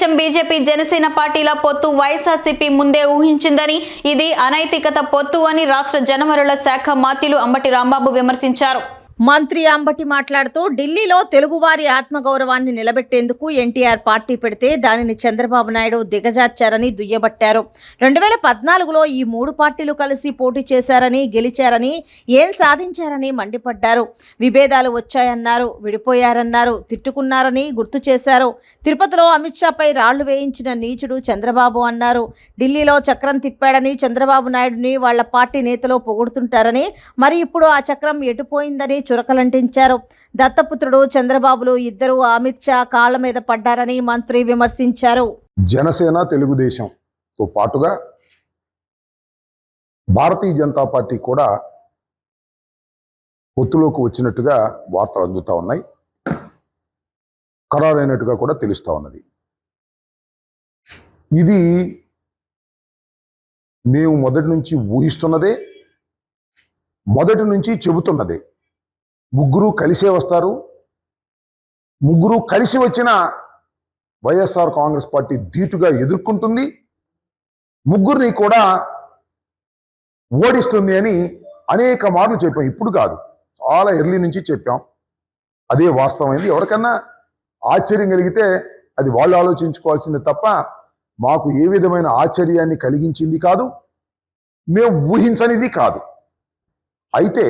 Telugu Desam BJP Janasena పార్టీల పొత్తు వైఎస్ఆర్సీపీ ముందే ఊహించిందని ఇది అనైతికత పొత్తు అని రాష్ట్ర జనవరుల శాఖ మాతిలు అంబటి రాంబాబు విమర్శించారు. మంత్రి అంబటి మాట్లాడుతూ ఢిల్లీలో తెలుగువారి ఆత్మగౌరవాన్ని నిలబెట్టేందుకు ఎన్టీఆర్ పార్టీ పెడితే దానిని చంద్రబాబు నాయుడు దిగజార్చారని దుయ్యబట్టారు. రెండు వేల పద్నాలుగులో ఈ మూడు పార్టీలు కలిసి పోటీ చేశారని గెలిచారని ఏం సాధించారని మండిపడ్డారు. విభేదాలు వచ్చాయన్నారు విడిపోయారన్నారు తిట్టుకున్నారని గుర్తు చేశారు. తిరుపతిలో అమిత్ షాపై రాళ్ళు వేయించిన నీచుడు చంద్రబాబు అన్నారు. ఢిల్లీలో చక్రం తిప్పాడని చంద్రబాబు నాయుడుని వాళ్ళ పార్టీ నేతలో పొగుడుతుంటారని మరి ఇప్పుడు ఆ చక్రం ఎటుపోయిందని చురకలంటించారు. దత్తపుత్రుడు చంద్రబాబులు ఇద్దరు అమిత్ షా కాళ్ళ మీద పడ్డారని మంత్రి విమర్శించారు. జనసేన తెలుగుదేశంతో పాటుగా భారతీయ జనతా పార్టీ కూడా పొత్తులోకి వచ్చినట్టుగా వార్తలు అందుతూ ఉన్నాయి. ఖరారైనట్టుగా కూడా తెలుస్తూ ఉన్నది. ఇది మేము మొదటి నుంచి ఊహిస్తున్నదే మొదటి నుంచి చెబుతున్నదే. ముగ్గురు కలిసే వస్తారు. ముగ్గురు కలిసి వచ్చిన వైఎస్ఆర్ కాంగ్రెస్ పార్టీ ధీటుగా ఎదుర్కొంటుంది. ముగ్గురిని కూడా ఓడిస్తుంది అని అనేక మార్లు చెప్పాం. ఇప్పుడు కాదు చాలా ఎర్లీ నుంచి చెప్పాం. అదే వాస్తవమైంది. ఎవరికన్నా ఆశ్చర్యం కలిగితే అది వాళ్ళు ఆలోచించుకోవాల్సిందే తప్ప మాకు ఏ విధమైన ఆశ్చర్యాన్ని కలిగించింది కాదు. మేము ఊహించనిది కాదు. అయితే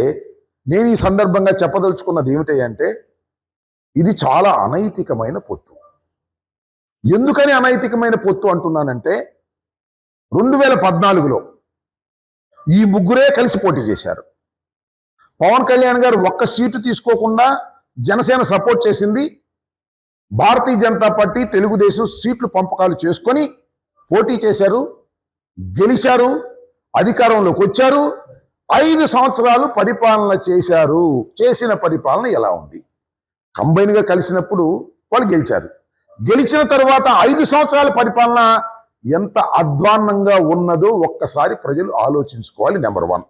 నేను ఈ సందర్భంగా చెప్పదలుచుకున్నది ఏమిటంటే ఇది చాలా అనైతికమైన పొత్తు. ఎందుకని అనైతికమైన పొత్తు అంటున్నానంటే రెండు వేల పద్నాలుగులో ఈ ముగ్గురే కలిసి పోటీ చేశారు. పవన్ కళ్యాణ్ గారు ఒక్క సీటు తీసుకోకుండా జనసేన సపోర్ట్ చేసింది భారతీయ జనతా పార్టీ తెలుగుదేశం సీట్లు పంపకాలు చేసుకొని పోటీ చేశారు గెలిచారు అధికారంలోకి వచ్చారు ఐదు సంవత్సరాలు పరిపాలన చేశారు. చేసిన పరిపాలన ఎలా ఉంది? కంబైన్గా కలిసినప్పుడు వాళ్ళు గెలిచారు. గెలిచిన తర్వాత ఐదు సంవత్సరాల పరిపాలన ఎంత అధ్వాన్నంగా ఉన్నదో ఒక్కసారి ప్రజలు ఆలోచించుకోవాలి నెంబర్ వన్.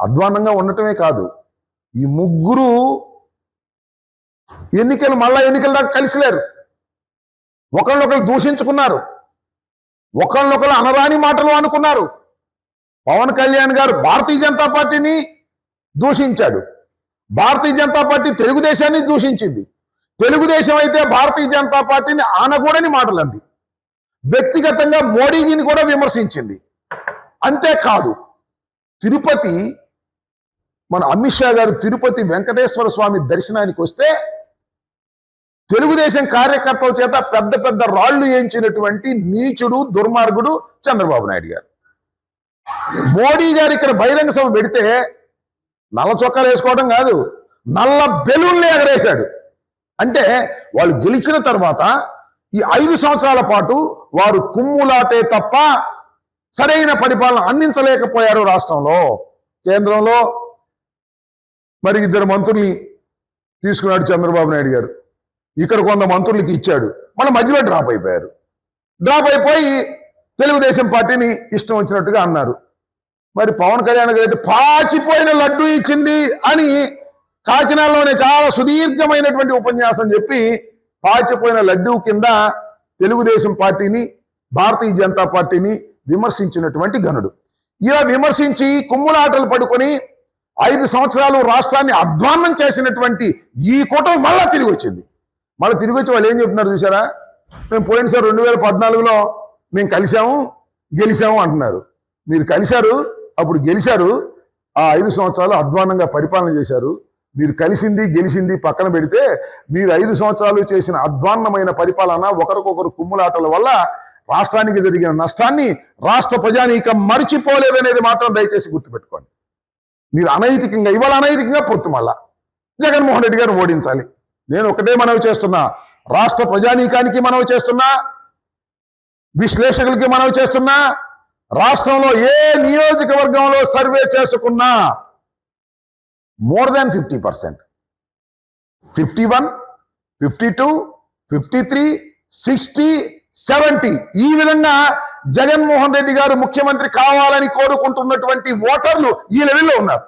అధ్వాన్నంగా ఉండటమే కాదు ఈ ముగ్గురు ఎన్నికలు మళ్ళా ఎన్నికల దాకా కలిసిలేరు. ఒకళ్ళొకరు దూషించుకున్నారు. ఒకళ్ళొకరు అనరాని మాటలు అనుకున్నారు. పవన్ కళ్యాణ్ గారు భారతీయ జనతా పార్టీని దూషించాడు. భారతీయ జనతా పార్టీ తెలుగుదేశాన్ని దూషించింది. తెలుగుదేశం అయితే భారతీయ జనతా పార్టీని ఆనకూడని మాటలంది. వ్యక్తిగతంగా మోడీజీని కూడా విమర్శించింది. అంతేకాదు తిరుపతి మన అమిత్ షా గారు తిరుపతి వెంకటేశ్వర స్వామి దర్శనానికి వస్తే తెలుగుదేశం కార్యకర్తల చేత పెద్ద పెద్ద రాళ్ళు వేయించినటువంటి నీచుడు దుర్మార్గుడు చంద్రబాబు నాయుడు గారు. మోడీ గారు ఇక్కడ బహిరంగ సభ పెడితే నల్ల చొక్కాలు వేసుకోవడం కాదు నల్ల బెలూన్లు ఎగరేశాడు. అంటే వాళ్ళు గెలిచిన తర్వాత ఈ ఐదు సంవత్సరాల పాటు వారు కుమ్ములాటే తప్ప సరైన పరిపాలన అందించలేకపోయారు రాష్ట్రంలో. కేంద్రంలో మరి ఇద్దరు మంత్రుల్ని తీసుకున్నాడు చంద్రబాబు నాయుడు గారు. ఇక్కడ కొంత మంత్రులకి ఇచ్చాడు. మన మధ్యలో డ్రాప్ అయిపోయారు. డ్రాప్ అయిపోయి తెలుగుదేశం పార్టీని ఇష్టం వచ్చినట్టుగా అన్నారు. మరి పవన్ కళ్యాణ్ గారు అయితే పాచిపోయిన లడ్డు ఇచ్చింది అని కాకినాడలోనే చాలా సుదీర్ఘమైనటువంటి ఉపన్యాసం చెప్పి పాచిపోయిన లడ్డు కింద తెలుగుదేశం పార్టీని భారతీయ జనతా పార్టీని విమర్శించినటువంటి గనుడు. ఇలా విమర్శించి కుమ్ములాటలు పడుకొని ఐదు సంవత్సరాలు రాష్ట్రాన్ని అధ్వాన్నం చేసినటువంటి ఈ కూటమి మళ్ళా తిరిగి వచ్చింది. మళ్ళీ తిరిగి వచ్చి వాళ్ళు ఏం చెప్తున్నారు చూసారా మేము పోయినసారి రెండు వేల పద్నాలుగులో మేము కలిసాము గెలిచాము అంటున్నారు. మీరు కలిశారు అప్పుడు గెలిచారు ఆ ఐదు సంవత్సరాలు అధ్వానంగా పరిపాలన చేశారు. మీరు కలిసింది గెలిచింది పక్కన పెడితే మీరు ఐదు సంవత్సరాలు చేసిన అధ్వాన్నమైన పరిపాలన ఒకరికొకరు కుమ్ములాటల వల్ల రాష్ట్రానికి జరిగిన నష్టాన్ని రాష్ట్ర ప్రజానీకం మరిచిపోలేదనేది మాత్రం దయచేసి గుర్తుపెట్టుకోండి. మీరు అనైతికంగా ఇవాళ అనైతికంగా పొత్తు మళ్ళా. జగన్మోహన్ రెడ్డి గారు ఓడించాలి. నేను ఒకటే మనవి చేస్తున్నా. రాష్ట్ర ప్రజానీకానికి మనవి చేస్తున్నా. విశ్లేషకులకి మనవి చేస్తున్నా రాష్ట్రంలో ఏ నియోజకవర్గంలో సర్వే చేసుకున్నా more than fifty percent. Fifty one fifty two fifty three sixty seventy. ఈ విధంగా జగన్మోహన్ రెడ్డి గారు ముఖ్యమంత్రి కావాలని కోరుకుంటున్నటువంటి ఓటర్లు ఈ లెవెల్లో ఉన్నారు.